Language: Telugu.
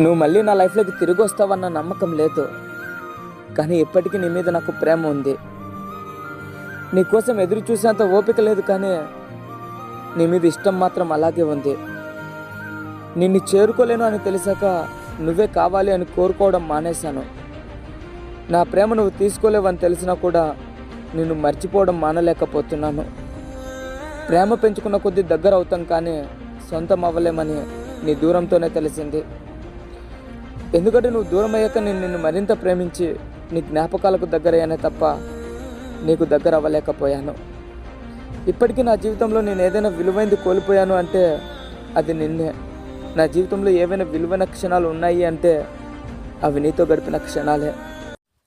నువ్వు మళ్ళీ నా లైఫ్లోకి తిరిగి వస్తావన్న నమ్మకం లేదు. కానీ ఇప్పటికీ నీ మీద నాకు ప్రేమ ఉంది. నీ కోసం ఎదురు చూసేంత ఓపిక లేదు కానీ నీ మీద ఇష్టం మాత్రం అలాగే ఉంది. నిన్ను చేరుకోలేను అని తెలిసాక నువ్వే కావాలి అని కోరుకోవడం మానేశాను. నా ప్రేమ నువ్వు తీసుకోలేవని తెలిసినా కూడా నిన్ను మర్చిపోవడం మానలేకపోతున్నాను. ప్రేమ పెంచుకున్న కొద్దీ దగ్గర అవుతాం కానీ సొంతం అవ్వలేమని నీ దూరంతోనే తెలిసింది. ఎందుకంటే నువ్వు దూరం అయ్యాక నేను నిన్ను మరింత ప్రేమించి నీ జ్ఞాపకాలకు దగ్గరయ్యానే తప్ప నీకు దగ్గర అవ్వలేకపోయాను. ఇప్పటికీ నా జీవితంలో నేను ఏదైనా విలువైంది కోల్పోయాను అంటే అది నిన్నే. నా జీవితంలో ఏవైనా విలువైన క్షణాలు ఉన్నాయి అంటే అవి నీతో గడిపిన క్షణాలే.